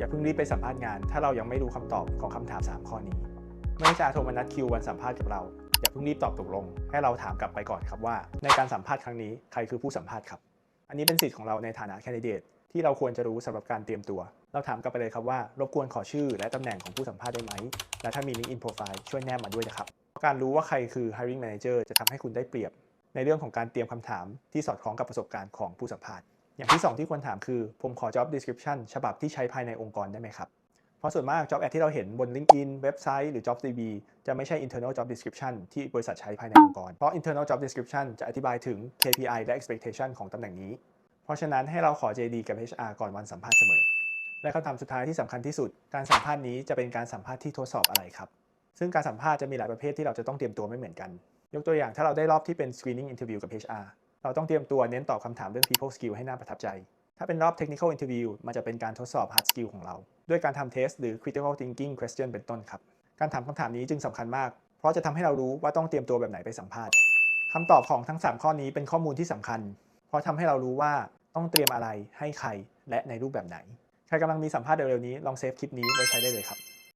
อย่าเพิ่งรีบไปสัมภาษณ์งาน ถ้าเรายังไม่รู้คำตอบของคำถาม 3 ข้อนี้ เมื่อจะโทรมานัดคิววันสัมภาษณ์กับเรา อย่าเพิ่งรีบตอบตกลง ให้เราถามกลับไปก่อนครับว่า ในการสัมภาษณ์ครั้งนี้ใครคือผู้สัมภาษณ์ครับ อันนี้เป็นสิทธิ์ของเราในฐานะแคนดิเดตที่เราควรจะรู้สำหรับการเตรียมตัว เราถามกลับไปเลยครับว่ารบกวนขอชื่อ และตำแหน่งของผู้สัมภาษณ์ได้ไหม และถ้ามี LinkedIn Profile ช่วยแนบมาด้วยนะครับ การรู้ว่าใครคือ hiring manager จะทำให้คุณได้เปรียบ ในเรื่องของการเตรียมคำถามที่สอดคล้องกับประสบการณ์ของผู้สัมภาษณ์ อย่างที่ 2 ที่ควรถามคือผมขอ job description ฉบับที่ใช้ภายในองค์กรได้ไหมครับ เพราะส่วนมาก job ad ที่เราเห็นบน LinkedIn เว็บไซต์หรือ JobsDB จะไม่ใช่ internal job description ที่บริษัทใช้ภายในองค์กร เพราะ internal job description จะอธิบายถึง KPI และ expectation ของตำแหน่งนี้ เพราะฉะนั้นให้เราขอ JD กับ HR ก่อนวันสัมภาษณ์เสมอ และคำถามสุดท้ายที่สำคัญที่สุด การสัมภาษณ์นี้จะเป็นการสัมภาษณ์ที่ทดสอบอะไรครับ ซึ่งการสัมภาษณ์จะมีหลายประเภทที่เราจะต้องเตรียมตัวไม่เหมือนกัน ยกตัวอย่างถ้าเราได้รอบที่เป็น screening interview กับ HR เราต้องเตรียมตัวเน้นตอบคำถามเรื่อง people skill ให้น่าประทับใจ ถ้าเป็นรอบ technical interview มันจะเป็นการทดสอบ hard skill ของเรา ด้วยการทำ test หรือ critical thinking question เป็นต้นครับ การถามคำถามนี้จึงสำคัญมาก เพราะจะทำให้เรารู้ว่าต้องเตรียมตัวแบบไหนไปสัมภาษณ์คำตอบของทั้ง 3 ข้อนี้เป็นข้อมูลที่สำคัญ เพราะทำให้เรารู้ว่าต้องเตรียมอะไรให้ใครและในรูปแบบไหน ใครกำลังมีสัมภาษณ์เร็วๆนี้ลองเซฟคลิปนี้ไว้ใช้ได้เลยครับ